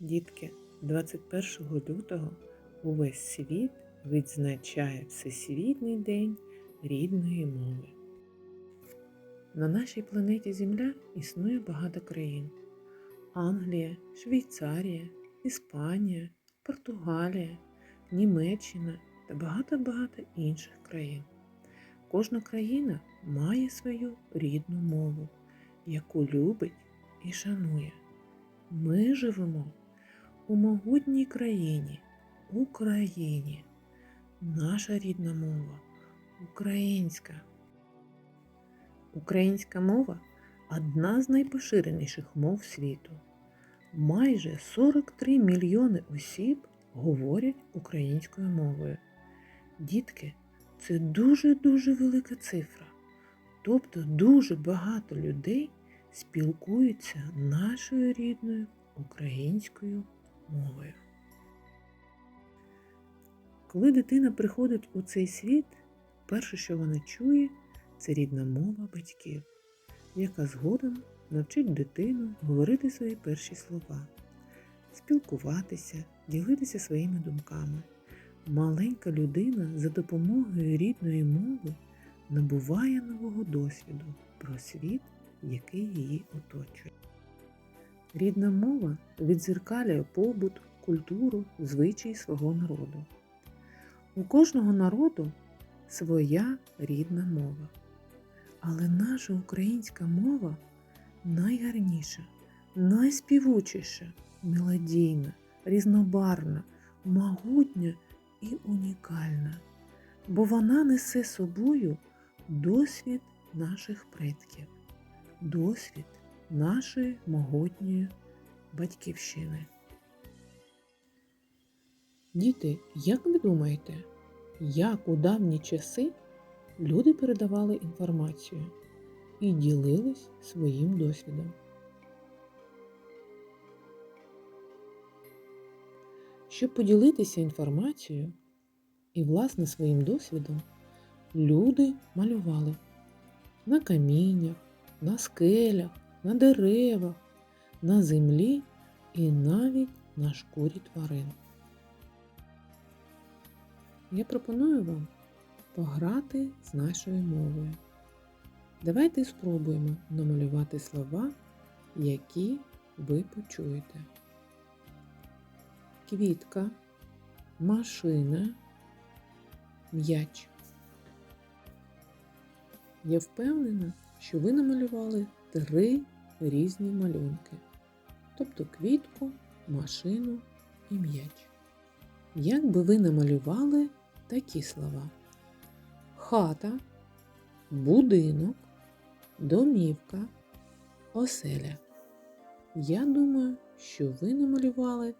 Дітки, 21 лютого увесь світ відзначає Всесвітній день рідної мови. На нашій планеті Земля існує багато країн: Англія, Швейцарія, Іспанія, Португалія, Німеччина та багато-багато інших країн. Кожна країна має свою рідну мову, яку любить і шанує. Ми живемо у могутній країні, Україні. Наша рідна мова українська. Українська мова одна з найпоширеніших мов світу. Майже 43 мільйони осіб говорять українською мовою. Дітки, це дуже-дуже велика цифра. Тобто дуже багато людей спілкуються нашою рідною українською мовою. Коли дитина приходить у цей світ, перше, що вона чує, це рідна мова батьків, яка згодом навчить дитину говорити свої перші слова, спілкуватися, ділитися своїми думками. Маленька людина за допомогою рідної мови набуває нового досвіду про світ, який її оточує. Рідна мова відзеркалює побут, культуру, звичаї свого народу. У кожного народу своя рідна мова. Але наша українська мова найгарніша, найспівучіша, мелодійна, різнобарвна, могутня і унікальна, бо вона несе собою досвід наших предків, досвід нашої могутньої батьківщини. Діти, як ви думаєте, як у давні часи люди передавали інформацію і ділились своїм досвідом? Щоб поділитися інформацією і, власне, своїм досвідом, люди малювали на каміннях, на скелях, на деревах, на землі і навіть на шкурі тварин. Я пропоную вам пограти з нашою мовою. Давайте спробуємо намалювати слова, які ви почуєте. Квітка, машина, м'яч. Я впевнена, що ви намалювали три різні малюнки, тобто квітку, машину і м'яч. Як би ви намалювали такі слова: хата, будинок, домівка, оселя. Я думаю, що ви намалювали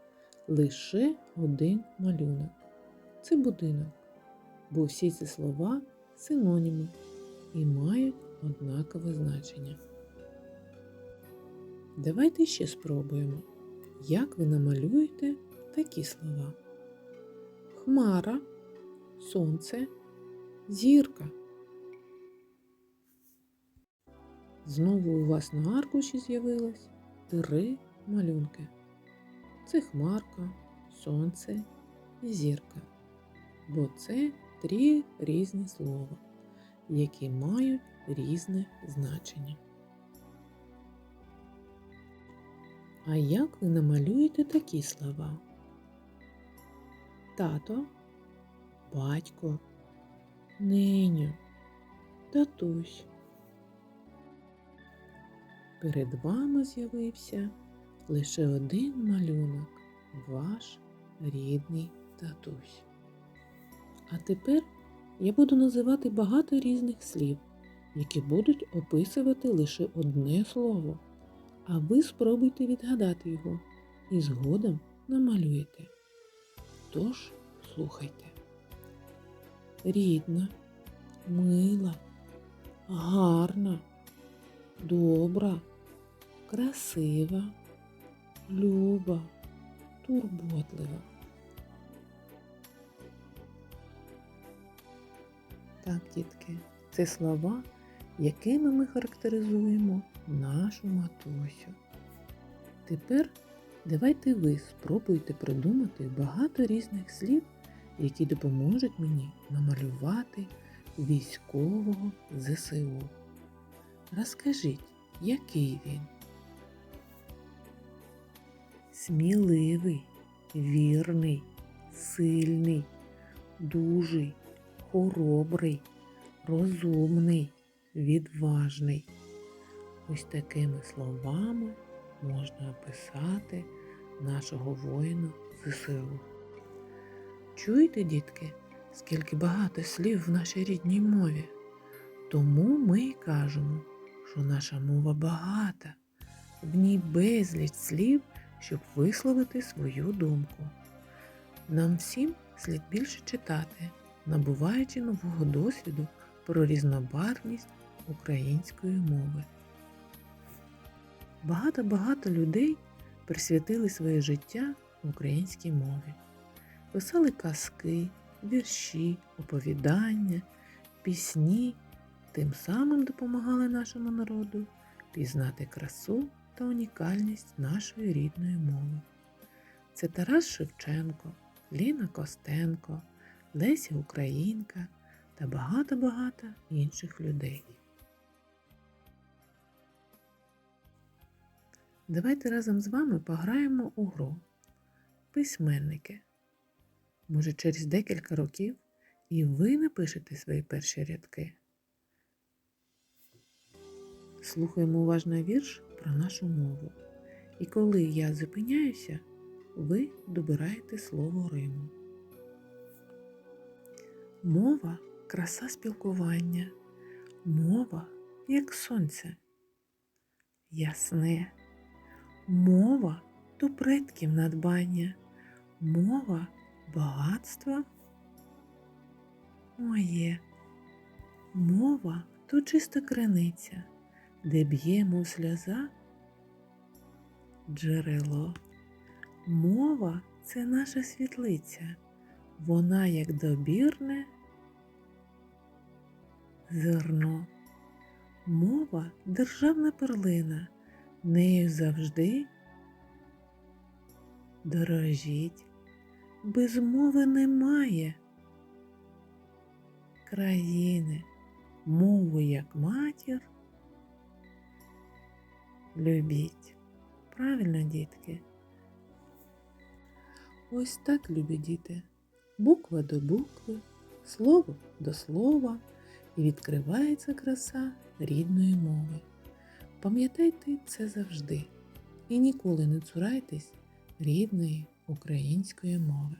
лише один малюнок. Це будинок, бо всі ці слова синоніми і мають однакове значення. Давайте ще спробуємо, як ви намалюєте такі слова. Хмара, сонце, зірка. Знову у вас на аркуші з'явилось три малюнки. Це хмарка, сонце і зірка. Бо це три різні слова, які мають різне значення. А як ви намалюєте такі слова? Тато, батько, неню, татусь. Перед вами з'явився лише один малюнок ваш рідний татусь. А тепер я буду називати багато різних слів, які будуть описувати лише одне слово, а ви спробуйте відгадати його і згодом намалюєте. Тож слухайте. Рідна, мила, гарна, добра, красива, люба, турботлива. Так, дітки, це слова, якими ми характеризуємо нашу матусю. Тепер Давайте ви спробуйте придумати багато різних слів, які допоможуть мені намалювати військового ЗСУ. Розкажіть, який він? Сміливий, вірний, сильний, дужий, хоробрий, розумний, відважний. Ось такими словами можна описати нашого воїна ЗСУ. Чуєте, дітки, скільки багато слів в нашій рідній мові? Тому ми й кажемо, що наша мова багата, в ній безліч слів, щоб висловити свою думку. Нам всім слід більше читати, набуваючи нового досвіду про різнобарвність української мови. Багато-багато людей присвятили своє життя українській мові, писали казки, вірші, оповідання, пісні, тим самим допомагали нашому народу пізнати красу та унікальність нашої рідної мови. Це Тарас Шевченко, Ліна Костенко, Леся Українка та багато-багато інших людей. Давайте разом з вами пограємо у гру Письменники. Може, через декілька років і ви напишете свої перші рядки. Слухаємо уважно вірш про нашу мову. І коли я зупиняюся, ви добираєте слово Риму. Мова краса спілкування, мова як сонце. Ясне. Мова то предків надбання, мова багатства моє. Мова то чиста криниця, де б'є, мов сльоза джерело. Мова це наша світлиця, вона як добірне зерно. Мова державна перлина, нею завжди дорожіть. Без мови немає країни, мову як матір. Любіть. Правильно, дітки? Ось так, любі діти, буква до букви, слово до слова і відкривається краса рідної мови. Пам'ятайте це завжди і ніколи не цурайтесь рідної української мови.